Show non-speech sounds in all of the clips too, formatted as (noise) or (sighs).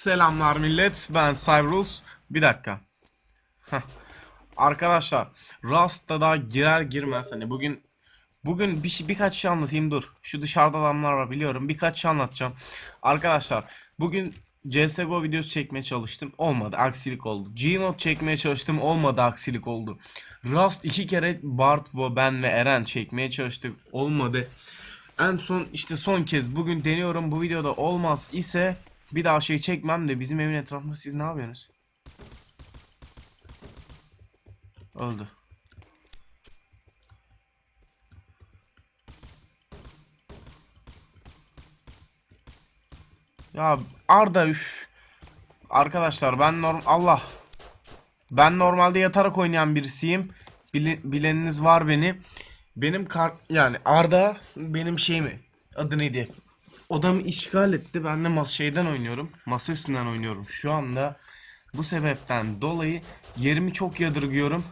Selamlar millet. Ben Cyrus. Bir dakika. Heh. Arkadaşlar, Rust'ta da girer girmez hani bugün bugün bir şey birkaç şey anlatayım dur. Şu dışarıda adamlar var biliyorum. Birkaç şey anlatacağım. Arkadaşlar, bugün CS:GO videosu çekmeye çalıştım. Olmadı, aksilik oldu. Gnote çekmeye çalıştım. Olmadı, aksilik oldu. Rust iki kere Bart, Bo, ben ve Eren çekmeye çalıştık. Olmadı. En son işte son kez bugün deniyorum. Bu videoda olmaz ise bir daha şey çekmem de bizim evin etrafında siz ne yapıyorsunuz? Öldü. Ya Arda üf. Arkadaşlar ben norm Allah. Ben normalde yatarak oynayan birisiyim. Bili- bileniniz var beni. Benim kar yani Arda benim şey mi? Adı neydi? Odamı işgal etti. Ben de mas şeyden oynuyorum. Masa üstünden oynuyorum. Şu anda bu sebepten dolayı yerimi çok yadırgıyorum.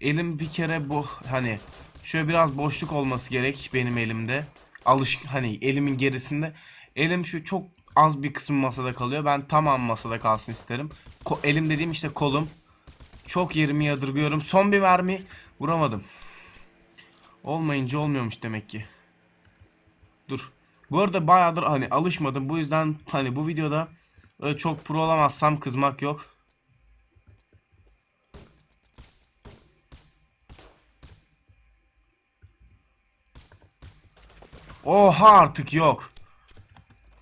Elim bir kere bu hani şöyle biraz boşluk olması gerek benim elimde. Alış hani elimin gerisinde. Elim şu çok az bir kısmı masada kalıyor. Ben tamam masada kalsın isterim. Ko- elim dediğim işte kolum. Çok yerimi yadırgıyorum. Son bir mermi vuramadım. Olmayınca olmuyormuş demek ki. Dur. Bu arada bayağıdır hani alışmadım. Bu yüzden hani bu videoda öyle çok pro olamazsam kızmak yok. Oha artık yok.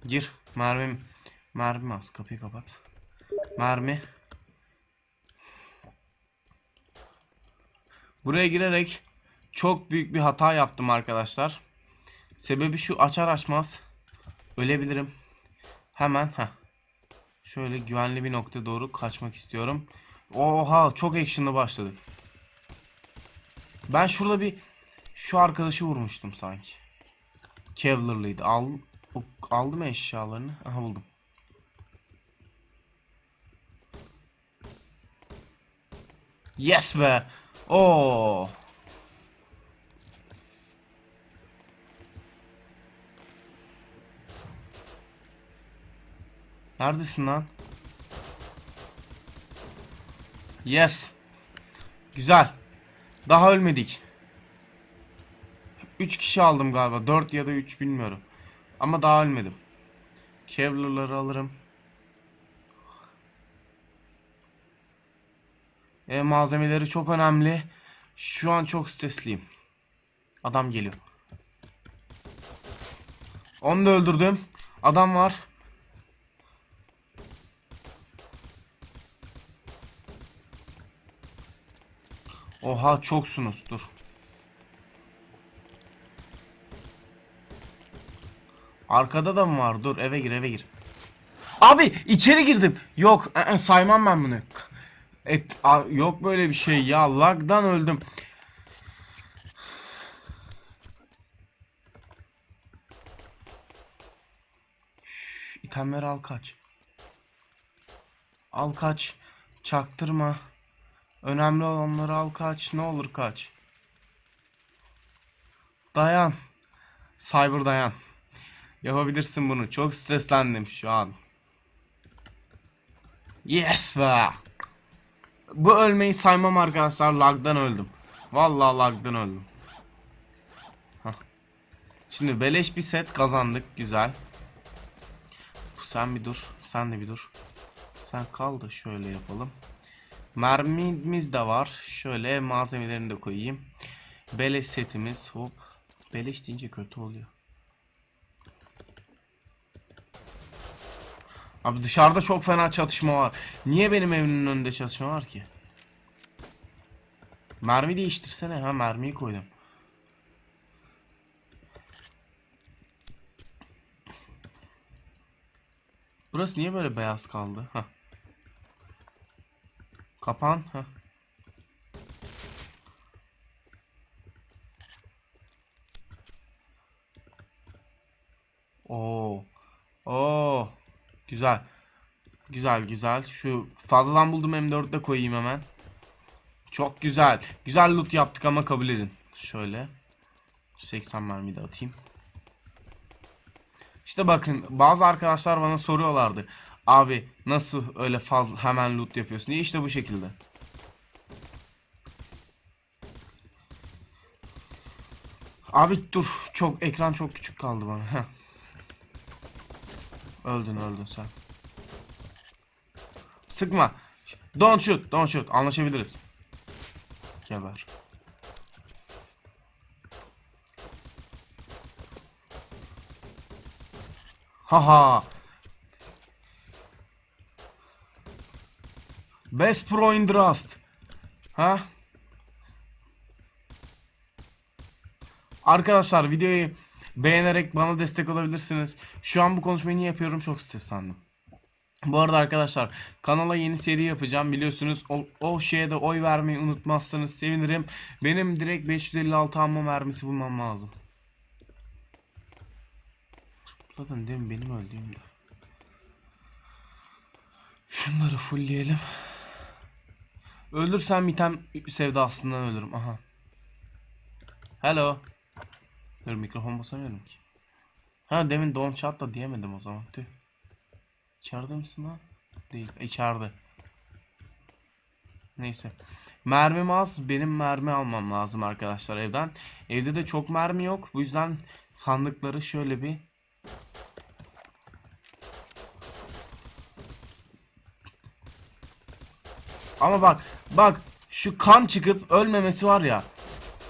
Gir. Mermim. Mermi az. Kapıyı kapat. Mermi. Buraya girerek çok büyük bir hata yaptım arkadaşlar. Sebebi şu açar açmaz ölebilirim. Hemen ha. Şöyle güvenli bir nokta doğru kaçmak istiyorum. Oha çok action'lı başladık. Ben şurada bir şu arkadaşı vurmuştum sanki. Kevlar'lıydı. Al, aldım eşyalarını. Aha buldum. Yes be. Oo. Neredesin lan? Yes. Güzel. Daha ölmedik. 3 kişi aldım galiba. 4 ya da 3 bilmiyorum. Ama daha ölmedim. Kevlar'ları alırım. E, malzemeleri çok önemli. Şu an çok stresliyim. Adam geliyor. Onu da öldürdüm. Adam var. Oha çoksunuz. Dur. Arkada da mı var? Dur eve gir eve gir. Abi içeri girdim. Yok ı -ı, saymam ben bunu. Et, yok böyle bir şey ya. Lag'dan öldüm. Şş, itemleri al kaç. Al kaç. Çaktırma. Önemli olanları al kaç. Ne olur kaç. Dayan. Cyber dayan. Yapabilirsin bunu. Çok streslendim şu an. Yes be. Bu ölmeyi saymam arkadaşlar. Lag'dan öldüm. Vallahi lag'dan öldüm. Şimdi beleş bir set kazandık. Güzel. Sen bir dur. Sen de bir dur. Sen kal da şöyle yapalım. Mermimiz de var. Şöyle malzemelerini de koyayım. Beleş setimiz. Hop. Beleş deyince kötü oluyor. Abi dışarıda çok fena çatışma var. Niye benim evimin önünde çatışma var ki? Mermi değiştirsene. Ha mermiyi koydum. Burası niye böyle beyaz kaldı? Ha. Kapan. Ha. Oo. Oo. Güzel. Güzel güzel. Şu fazladan buldum M4'de koyayım hemen. Çok güzel. Güzel loot yaptık ama kabul edin. Şöyle. 80 mermi de atayım. İşte bakın bazı arkadaşlar bana soruyorlardı. Abi nasıl öyle fazla hemen loot yapıyorsun diye işte bu şekilde. Abi dur çok ekran çok küçük kaldı bana. Heh. Öldün öldün sen. Sıkma. Don't shoot, don't shoot. Anlaşabiliriz. Geber. Haha. Best Pro in Rust. Ha? Arkadaşlar videoyu beğenerek bana destek olabilirsiniz. Şu an bu konuşmayı niye yapıyorum çok streslendim. Bu arada arkadaşlar kanala yeni seri yapacağım biliyorsunuz o, o şeye de oy vermeyi unutmazsanız sevinirim. Benim direkt 556 alma mermisi bulmam lazım. Zaten demin benim öldüğümde. Şunları fullleyelim. Ölürsem item sevdasından ölürüm. Aha. Hello. Dur mikrofon basamıyorum ki. Ha demin don chat da diyemedim o zaman. Tüh. İçeride misin lan? Değil. İçeride. Neyse. Mermim az. Benim mermi almam lazım arkadaşlar evden. Evde de çok mermi yok. Bu yüzden sandıkları şöyle bir Ama bak bak şu kan çıkıp ölmemesi var ya.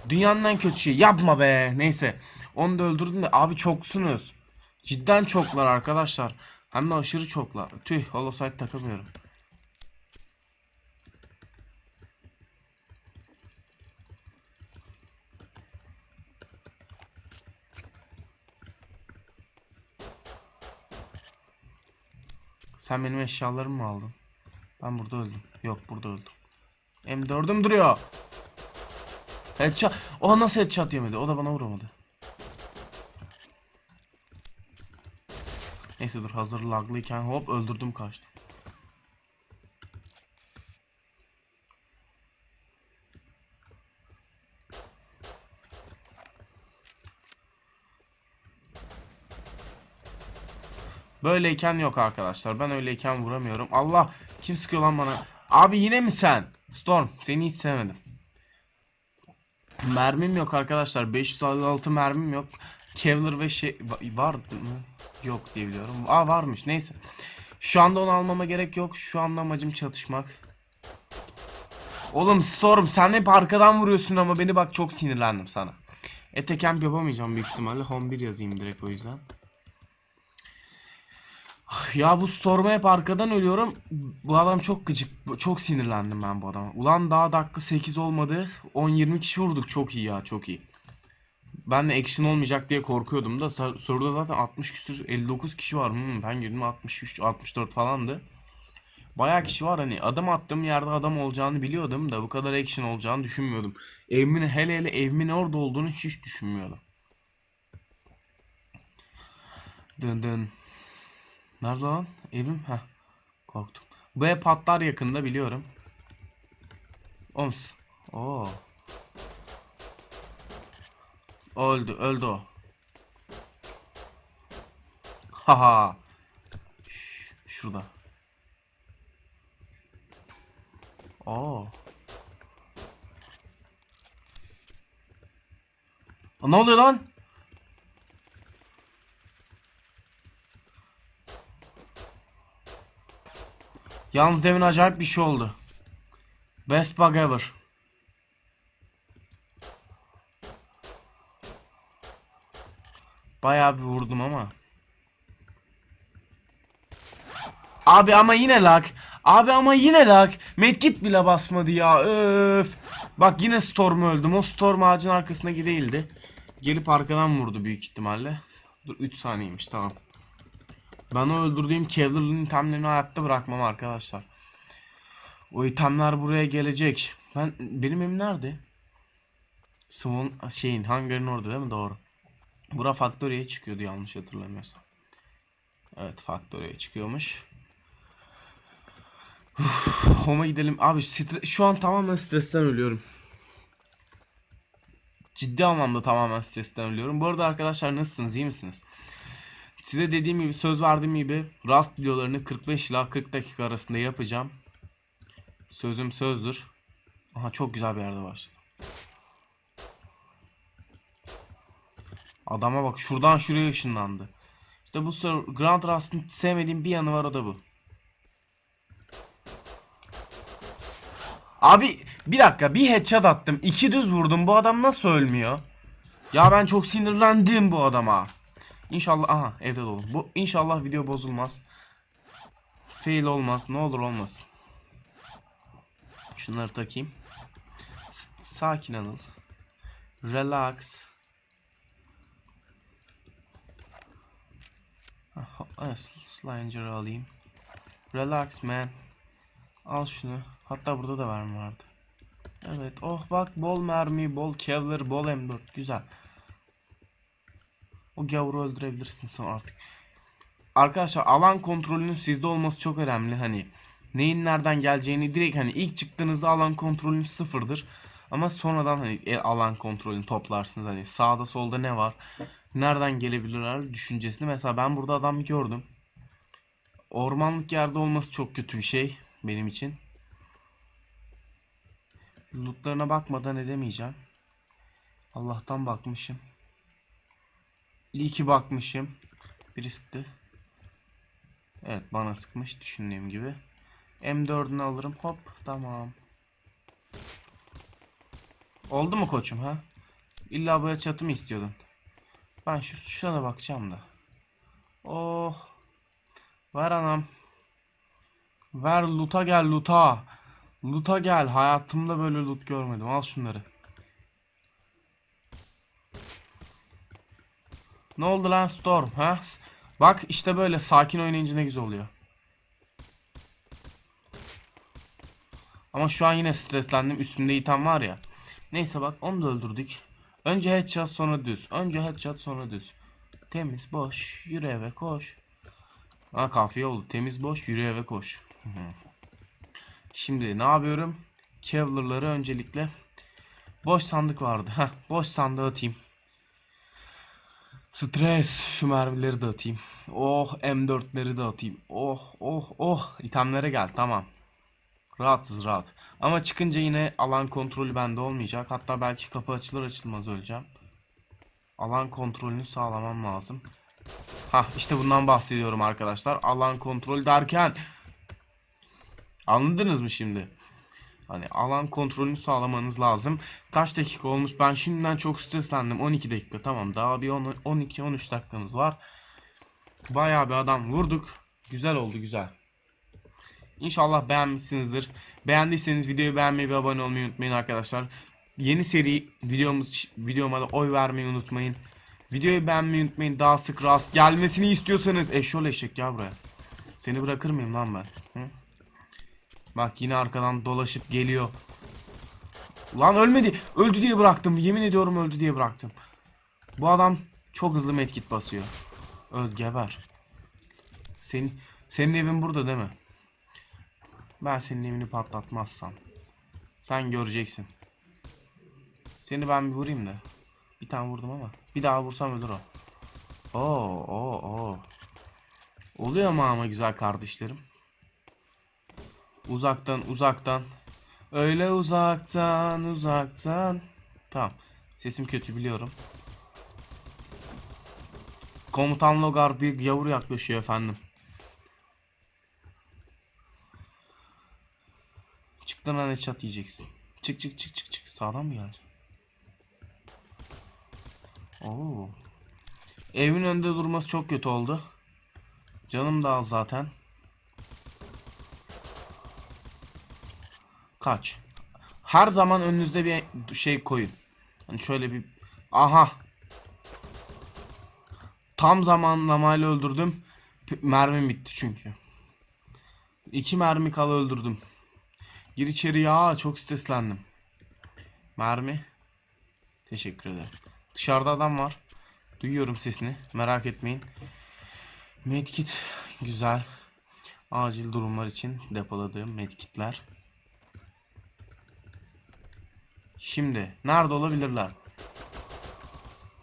Dünyanın en kötü şeyi. Yapma be. Neyse. Onu da öldürdüm de abi çoksunuz. Cidden çoklar arkadaşlar. Hem de aşırı çoklar. Tüh holosite takamıyorum. Sen benim eşyalarımı mı aldın? Ben burada öldüm. Yok burada öldüm. M4'üm duruyor. Headshot. O nasıl headshot yemedi? O da bana vuramadı. Neyse dur hazır laglıyken hop öldürdüm kaçtım. Böyleyken yok arkadaşlar. Ben öyleyken vuramıyorum. Allah kim sıkıyor lan bana? Abi yine mi sen? Storm seni hiç sevmedim. Mermim yok arkadaşlar. 556 mermim yok. Kevlar ve şey va- var mı? Yok diye biliyorum. Aa varmış. Neyse. Şu anda onu almama gerek yok. Şu anda amacım çatışmak. Oğlum Storm sen hep arkadan vuruyorsun ama beni bak çok sinirlendim sana. Ete camp yapamayacağım büyük ihtimalle. Home 1 yazayım direkt o yüzden. Ya bu Storm'a hep arkadan ölüyorum. Bu adam çok gıcık. Çok sinirlendim ben bu adama. Ulan daha dakika 8 olmadı. 10-20 kişi vurduk. Çok iyi ya çok iyi. Ben de action olmayacak diye korkuyordum da soruda zaten 60 küsür 59 kişi var. Hmm, ben girdim 63 64 falandı. Bayağı kişi var hani adım attığım yerde adam olacağını biliyordum da bu kadar action olacağını düşünmüyordum. Evimin hele hele evimin orada olduğunu hiç düşünmüyordum. Dın dın. Nerede lan? Evim? Heh. Korktum. Bu ev patlar yakında biliyorum. Oms. Oo. Öldü, öldü o. Haha. Şurada. Oo. Aa, Ne oluyor lan? Yalnız demin acayip bir şey oldu. Best bug ever. Bayağı bir vurdum ama. Abi ama yine lag. Abi ama yine lag. Medkit bile basmadı ya. Öf. Bak yine Storm öldüm. O Storm ağacın arkasındaki değildi. Gelip arkadan vurdu büyük ihtimalle. Dur 3 saniyeymiş tamam. Ben o öldürdüğüm Kevlar'ın itemlerini hayatta bırakmam arkadaşlar. O itemler buraya gelecek. Ben benim evim nerede? Swan şeyin hangarın orada değil mi? Doğru. Bura Factory'ye çıkıyordu yanlış hatırlamıyorsam. Evet Factory'ye çıkıyormuş. Uf, Home'a gidelim. Abi şu an tamamen stresten ölüyorum. Ciddi anlamda tamamen stresten ölüyorum. Bu arada arkadaşlar nasılsınız? iyi misiniz? Size dediğim gibi söz verdiğim gibi Rust videolarını 45 ila 40 dakika arasında yapacağım. Sözüm sözdür. Aha çok güzel bir yerde başladı. Adama bak şuradan şuraya ışınlandı. İşte bu Grand Rust'ın sevmediğim bir yanı var o da bu. Abi bir dakika bir headshot attım. iki düz vurdum. Bu adam nasıl ölmüyor? Ya ben çok sinirlendim bu adama. İnşallah aha evde dolu. Bu inşallah video bozulmaz. Fail olmaz. Ne olur olmasın. Şunları takayım. Sakin Anıl. Relax. Evet, Slanger'ı alayım. Relax man. Al şunu. Hatta burada da mermi vardı. Evet. Oh bak bol mermi, bol Kevlar, bol M4. Güzel. O gavuru öldürebilirsin sonra artık. Arkadaşlar alan kontrolünün sizde olması çok önemli. Hani neyin nereden geleceğini direkt hani ilk çıktığınızda alan kontrolünüz sıfırdır. Ama sonradan hani e, alan kontrolünü toplarsınız. Hani sağda solda ne var? Nereden gelebilirler düşüncesini. Mesela ben burada adam gördüm. Ormanlık yerde olması çok kötü bir şey benim için. Lootlarına bakmadan edemeyeceğim. Allah'tan bakmışım. İyi bakmışım. Biri sıktı. Evet bana sıkmış düşündüğüm gibi. M4'ünü alırım. Hop tamam. Oldu mu koçum ha? İlla bu çatı mı istiyordun? Ben şu şuna da bakacağım da. Oh. Ver anam. Ver loot'a gel loot'a. Loot'a gel. Hayatımda böyle loot görmedim. Al şunları. Ne oldu lan Storm ha? Bak işte böyle sakin oynayınca ne güzel oluyor. Ama şu an yine streslendim. Üstümde item var ya. Neyse bak onu da öldürdük. Önce headshot sonra düz. Önce headshot sonra düz. Temiz boş. Yürü eve koş. Ha kafiye oldu. Temiz boş. Yürü eve koş. Şimdi ne yapıyorum? Kevlar'ları öncelikle boş sandık vardı. Heh, boş sandığı atayım. Stres. Şu mermileri de atayım. Oh M4'leri de atayım. Oh oh oh. İtemlere gel. Tamam. Rahatız rahat. Ama çıkınca yine alan kontrolü bende olmayacak. Hatta belki kapı açılır açılmaz öleceğim. Alan kontrolünü sağlamam lazım. Ha işte bundan bahsediyorum arkadaşlar. Alan kontrol derken Anladınız mı şimdi? Hani alan kontrolünü sağlamanız lazım. Kaç dakika olmuş? Ben şimdiden çok streslendim. 12 dakika. Tamam. Daha bir 12-13 dakikamız var. Bayağı bir adam vurduk. Güzel oldu güzel. İnşallah beğenmişsinizdir. Beğendiyseniz videoyu beğenmeyi ve abone olmayı unutmayın arkadaşlar. Yeni seri videomuz videoma da oy vermeyi unutmayın. Videoyu beğenmeyi unutmayın. Daha sık rast gelmesini istiyorsanız eşyol eşek gel buraya. Seni bırakır mıyım lan ben? Hı? Bak yine arkadan dolaşıp geliyor. Lan ölmedi. Öldü diye bıraktım. Yemin ediyorum öldü diye bıraktım. Bu adam çok hızlı medkit basıyor. Öl geber. Senin senin evin burada değil mi? Ben senin evini patlatmazsam. Sen göreceksin. Seni ben bir vurayım da. Bir tane vurdum ama. Bir daha vursam ölür o. Oo, oo, oo. Oluyor mu ama güzel kardeşlerim? Uzaktan uzaktan. Öyle uzaktan uzaktan. Tamam. Sesim kötü biliyorum. Komutan Logar bir yavru yaklaşıyor efendim. Çıktın hani çat yiyeceksin. Çık çık çık çık çık. Sağdan mı geleceksin? Oo. Evin önünde durması çok kötü oldu. Canım da az zaten. Kaç. Her zaman önünüzde bir şey koyun. Hani şöyle bir aha. Tam zamanlamayla öldürdüm. Mermim bitti çünkü. İki mermi kala öldürdüm. Gir içeri ya çok streslendim. Mermi. Teşekkür ederim. Dışarıda adam var. Duyuyorum sesini. Merak etmeyin. Medkit güzel. Acil durumlar için depoladığım medkitler. Şimdi nerede olabilirler?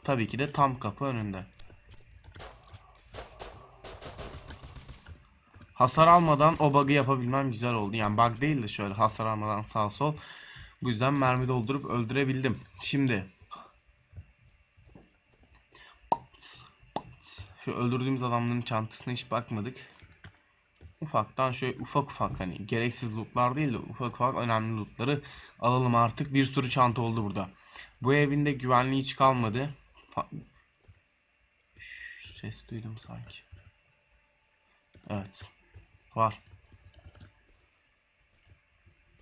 Tabii ki de tam kapı önünde. hasar almadan o bug'ı yapabilmem güzel oldu. Yani bug değil de şöyle hasar almadan sağ sol. Bu yüzden mermi doldurup öldürebildim. Şimdi şu öldürdüğümüz adamların çantasına hiç bakmadık. Ufaktan şöyle ufak ufak hani gereksiz lootlar değil de ufak ufak önemli lootları alalım artık. Bir sürü çanta oldu burada. Bu evinde güvenliği hiç kalmadı. Fa- Ses duydum sanki. Evet. Var.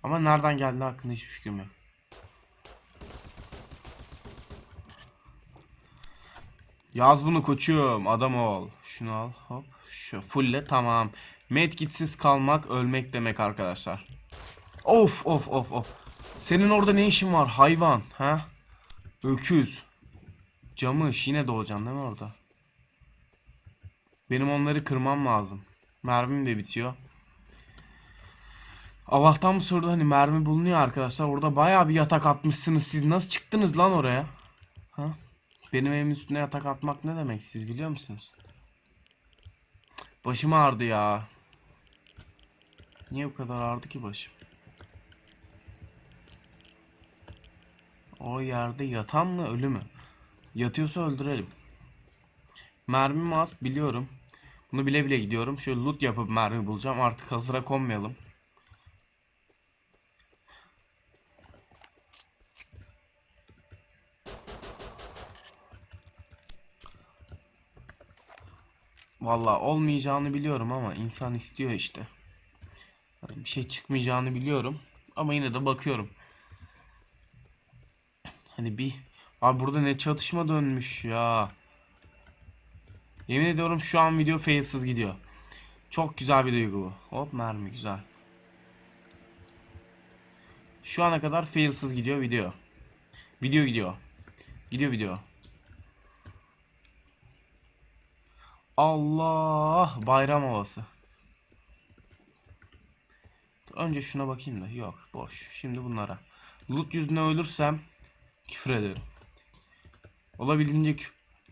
Ama nereden geldi hakkında hiçbir fikrim yok. Yaz bunu koçum. Adam ol. Şunu al. Hop. Şu fulle tamam. Medkitsiz kalmak ölmek demek arkadaşlar. Of of of of. Senin orada ne işin var hayvan? Ha? Öküz. Camış yine doğacaksın değil mi orada? Benim onları kırmam lazım. Mermim de bitiyor. Allah'tan bu soruda hani mermi bulunuyor arkadaşlar. Orada bayağı bir yatak atmışsınız. Siz nasıl çıktınız lan oraya? Ha? Benim evimin üstüne yatak atmak ne demek siz biliyor musunuz? Başım ağrıdı ya. Niye bu kadar ağrıdı ki başım? O yerde yatan mı ölü mü? Yatıyorsa öldürelim. Mermim az biliyorum. Bunu bile bile gidiyorum. Şöyle loot yapıp mermi bulacağım. Artık hazıra konmayalım. Valla olmayacağını biliyorum ama insan istiyor işte. Bir şey çıkmayacağını biliyorum. Ama yine de bakıyorum. Hani bir... Abi burada ne çatışma dönmüş ya. Yemin ediyorum şu an video failsiz gidiyor. Çok güzel bir duygu bu. Hop mermi güzel. Şu ana kadar failsiz gidiyor video. Video gidiyor. Gidiyor video. Allah bayram havası. Önce şuna bakayım da yok boş. Şimdi bunlara. Loot yüzüne ölürsem küfür ederim. Olabildiğince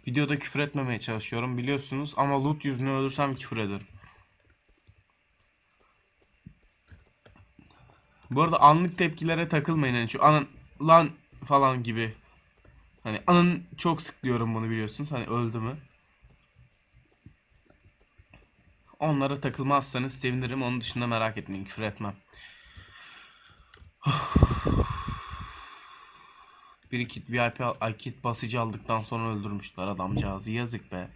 videoda küfür etmemeye çalışıyorum biliyorsunuz ama loot yüzüne ölürsem küfür ederim. Bu arada anlık tepkilere takılmayın hani şu anın lan falan gibi. Hani anın çok sık diyorum bunu biliyorsunuz. Hani öldü mü? Onlara takılmazsanız sevinirim. Onun dışında merak etmeyin. Küfür etmem. (sighs) Bir kit VIP kit basıcı aldıktan sonra öldürmüşler adamcağızı. Yazık be.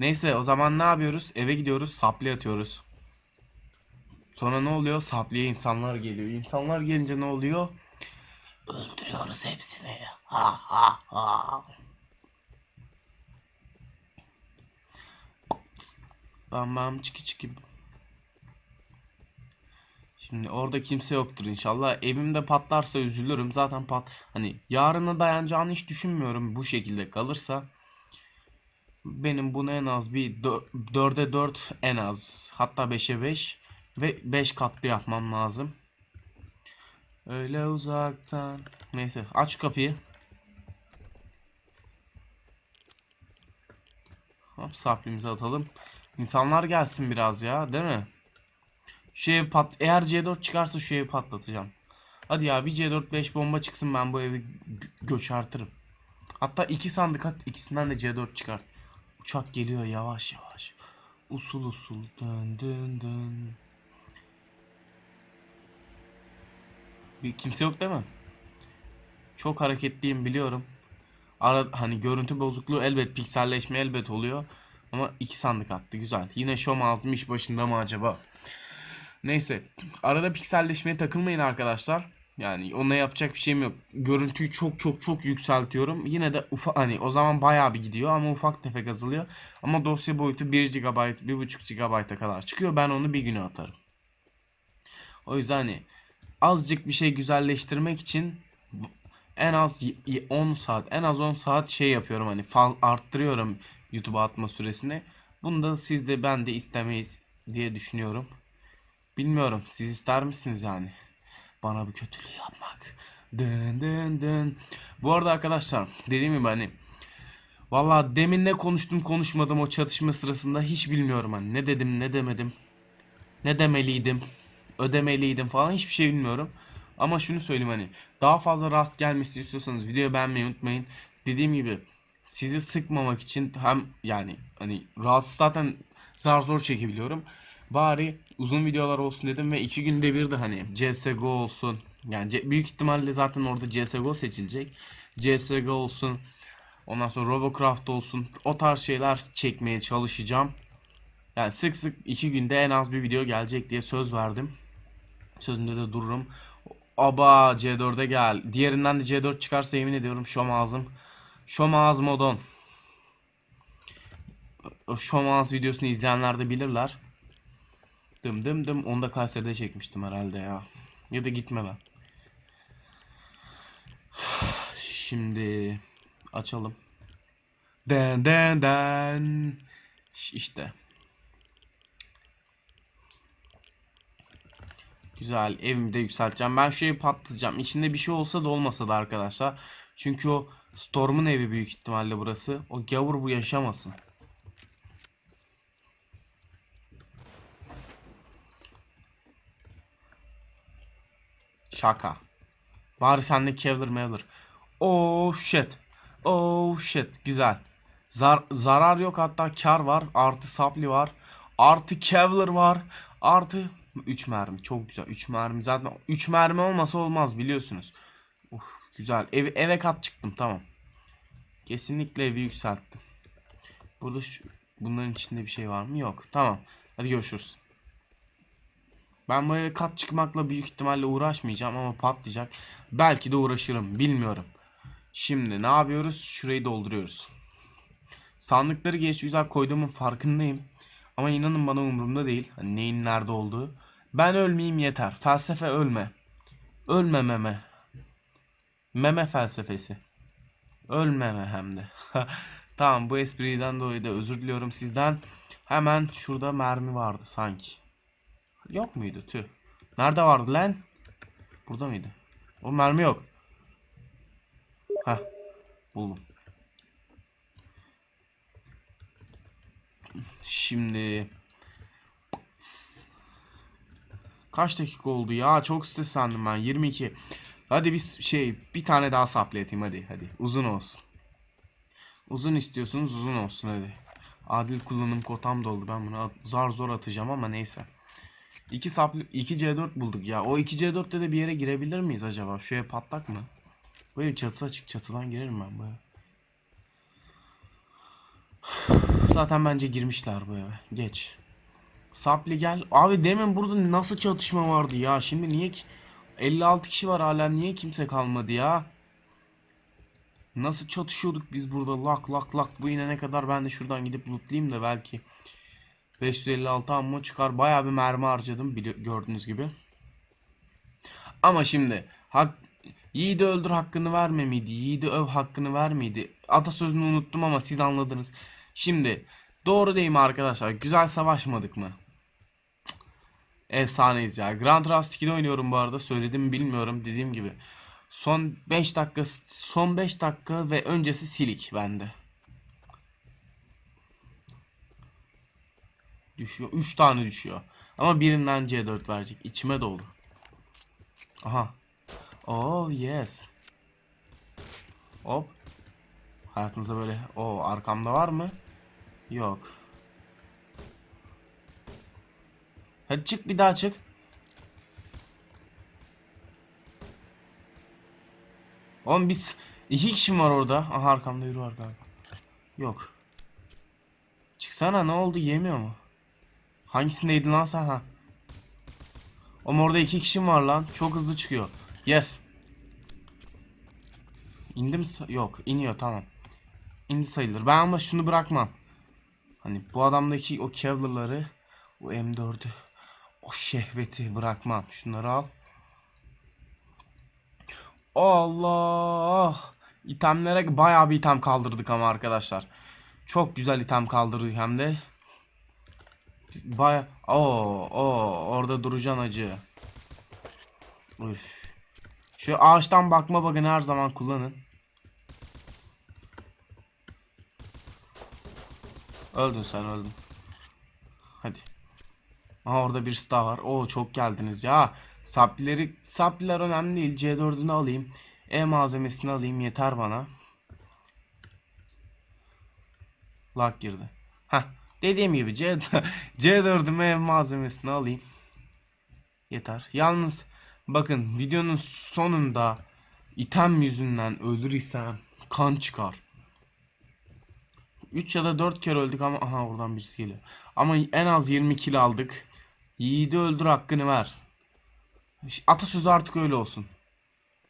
Neyse o zaman ne yapıyoruz? Eve gidiyoruz. Sapli atıyoruz. Sonra ne oluyor? Sapliye insanlar geliyor. İnsanlar gelince ne oluyor? Öldürüyoruz hepsini. Ha ha ha. Bam çiki çiki. Şimdi orada kimse yoktur inşallah. Evimde patlarsa üzülürüm. Zaten pat hani yarına dayanacağını hiç düşünmüyorum bu şekilde kalırsa. Benim bunu en az bir 4'e 4 en az. Hatta 5'e 5 ve 5 katlı yapmam lazım. Öyle uzaktan. Neyse aç kapıyı. Hop saplimizi atalım. İnsanlar gelsin biraz ya, değil mi? Şu ev pat eğer C4 çıkarsa şu evi patlatacağım. Hadi ya bir C4 5 bomba çıksın ben bu evi gö- göçertirim. Hatta iki sandık at ikisinden de C4 çıkart. Uçak geliyor yavaş yavaş. Usul usul dön dön dön. Bir kimse yok değil mi? Çok hareketliyim biliyorum. Ara, hani görüntü bozukluğu elbet pikselleşme elbet oluyor. Ama iki sandık attı güzel. Yine şom ağzım iş başında mı acaba? Neyse. Arada pikselleşmeye takılmayın arkadaşlar. Yani ona yapacak bir şeyim yok. Görüntüyü çok çok çok yükseltiyorum. Yine de ufak hani o zaman bayağı bir gidiyor ama ufak tefek azalıyor. Ama dosya boyutu 1 GB, 1.5 GB'a kadar çıkıyor. Ben onu bir güne atarım. O yüzden hani azıcık bir şey güzelleştirmek için en az y- y- 10 saat, en az 10 saat şey yapıyorum hani faz arttırıyorum YouTube'a atma süresini. Bunu da siz de ben de istemeyiz diye düşünüyorum. Bilmiyorum. Siz ister misiniz yani? Bana bu kötülüğü yapmak. Dın dın dın. Bu arada arkadaşlar dediğim gibi hani Valla demin ne konuştum konuşmadım o çatışma sırasında hiç bilmiyorum hani ne dedim ne demedim. ne demeliydim, ödemeliydim falan hiçbir şey bilmiyorum. Ama şunu söyleyeyim hani daha fazla rast gelmesi istiyorsanız videoyu beğenmeyi unutmayın. Dediğim gibi sizi sıkmamak için hem yani hani rahatsız zaten zar zor çekebiliyorum. Bari uzun videolar olsun dedim ve iki günde bir de hani CSGO olsun. Yani büyük ihtimalle zaten orada CSGO seçilecek. CSGO olsun. Ondan sonra Robocraft olsun. O tarz şeyler çekmeye çalışacağım. Yani sık sık iki günde en az bir video gelecek diye söz verdim. Sözümde de dururum. Aba C4'e gel. Diğerinden de C4 çıkarsa yemin ediyorum şom ağzım. Şom ağız modon. O şom ağız videosunu izleyenler de bilirler. Dım dım dım. Onu da Kayseri'de çekmiştim herhalde ya. Ya da gitme ben. Şimdi açalım. Den den den. İşte. Güzel. Evimi de yükselteceğim. Ben şu evi patlatacağım. İçinde bir şey olsa da olmasa da arkadaşlar. Çünkü o Storm'un evi büyük ihtimalle burası. O gavur bu yaşamasın. Şaka. Bari sende Kevlar Mevlar. Oh shit. Oh shit. Güzel. Zar zarar yok hatta kar var. Artı sapli var. Artı Kevlar var. Artı 3 mermi. Çok güzel. 3 mermi zaten 3 mermi olmasa olmaz biliyorsunuz. Uf, güzel. Eve, eve kat çıktım tamam. Kesinlikle evi yükselttim. Burada şu, bunların içinde bir şey var mı? Yok. Tamam. Hadi görüşürüz. Ben böyle kat çıkmakla büyük ihtimalle uğraşmayacağım ama patlayacak. Belki de uğraşırım. Bilmiyorum. Şimdi ne yapıyoruz? Şurayı dolduruyoruz. Sandıkları geç güzel koyduğumun farkındayım. Ama inanın bana umurumda değil. Hani neyin nerede olduğu. Ben ölmeyeyim yeter. Felsefe ölme. Ölme meme. Felsefesi. Ölmeme hem de. (laughs) tamam bu espriden dolayı da özür diliyorum sizden. Hemen şurada mermi vardı sanki. Yok muydu? Tüh. Nerede vardı lan? Burada mıydı? O mermi yok. Heh. Buldum. Şimdi Kaç dakika oldu ya? Çok streslendim ben. 22. Hadi biz şey bir tane daha saplayatayım hadi hadi. Uzun olsun. Uzun istiyorsunuz uzun olsun hadi. Adil kullanım kotam doldu. Ben bunu zar zor atacağım ama neyse. 2 saplı 2 C4 bulduk ya. O 2 C4'te de bir yere girebilir miyiz acaba? Şu ev patlak mı? Bu ev çatısı açık. Çatıdan girerim ben bu. (sighs) Zaten bence girmişler bu eve. Geç. Sapli gel. Abi demin burada nasıl çatışma vardı ya? Şimdi niye ki 56 kişi var hala niye kimse kalmadı ya? Nasıl çatışıyorduk biz burada lak lak lak bu inene kadar ben de şuradan gidip lootlayayım da belki 556 ammo çıkar. Bayağı bir mermi harcadım gördüğünüz gibi. Ama şimdi hak Yiğidi öldür hakkını verme miydi? Yiğidi öv hakkını ver miydi? Atasözünü unuttum ama siz anladınız. Şimdi doğru değil mi arkadaşlar? Güzel savaşmadık mı? Efsaneyiz ya. Grand Rust 2'de oynuyorum bu arada. Söyledim mi bilmiyorum dediğim gibi. Son 5 dakika son 5 dakika ve öncesi silik bende. Düşüyor. 3 tane düşüyor. Ama birinden C4 verecek. İçime doldu. Aha. Oh yes. Hop. Hayatınızda böyle o arkamda var mı? Yok. Hadi çık bir daha çık. Oğlum biz iki kişi var orada? Aha arkamda yürü var galiba. Yok. Çıksana ne oldu yemiyor mu? Hangisindeydin lan sen ha? Oğlum orada iki kişi var lan. Çok hızlı çıkıyor. Yes. İndi mi? sa- Yok iniyor tamam. İndi sayılır. Ben ama şunu bırakmam. Hani bu adamdaki o Kevlar'ları o M4'ü o şehveti bırakmam. Şunları al. Allah! İtemlere bayağı bir item kaldırdık ama arkadaşlar. Çok güzel item kaldırdık hem de. Baya Oo, oo orada duracaksın acı. Üf. Şu ağaçtan bakma bakın her zaman kullanın. Öldün sen öldün. Aha orada birisi daha var. Oo çok geldiniz ya. Saplileri, sapliler önemli değil. C4'ünü alayım. E malzemesini alayım yeter bana. Lag girdi. Heh. Dediğim gibi C, (laughs) C4'ümü ev malzemesini alayım. Yeter. Yalnız bakın videonun sonunda item yüzünden ölür isem kan çıkar. 3 ya da 4 kere öldük ama aha buradan birisi geliyor. Ama en az 20 kill aldık. Yiğidi öldür hakkını ver. Atasözü artık öyle olsun.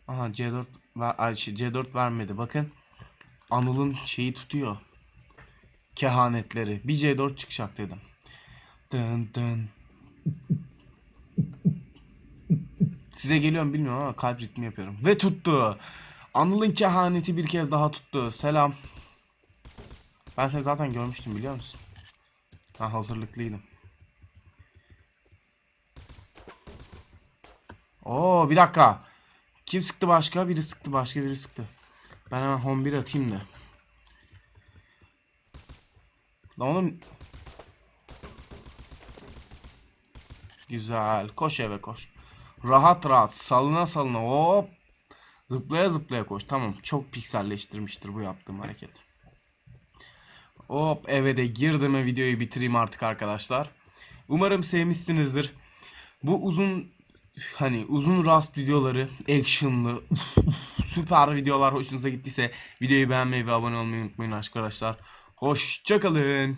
Aha C4 ver, ay, şey, C4 vermedi. Bakın. Anıl'ın şeyi tutuyor. Kehanetleri. Bir C4 çıkacak dedim. Dın dın. Size geliyorum bilmiyorum ama kalp ritmi yapıyorum. Ve tuttu. Anıl'ın kehaneti bir kez daha tuttu. Selam. Ben seni zaten görmüştüm biliyor musun? Ha hazırlıklıydım. Oo bir dakika. Kim sıktı başka? Biri sıktı başka biri sıktı. Ben hemen home 1 atayım da. Lan oğlum. Güzel. Koş eve koş. Rahat rahat. Salına salına. Hop. Zıplaya zıplaya koş. Tamam. Çok pikselleştirmiştir bu yaptığım hareket. Hop eve de girdim ve videoyu bitireyim artık arkadaşlar. Umarım sevmişsinizdir. Bu uzun hani uzun rast videoları, actionlı, süper videolar hoşunuza gittiyse videoyu beğenmeyi ve abone olmayı unutmayın arkadaşlar. Hoşçakalın.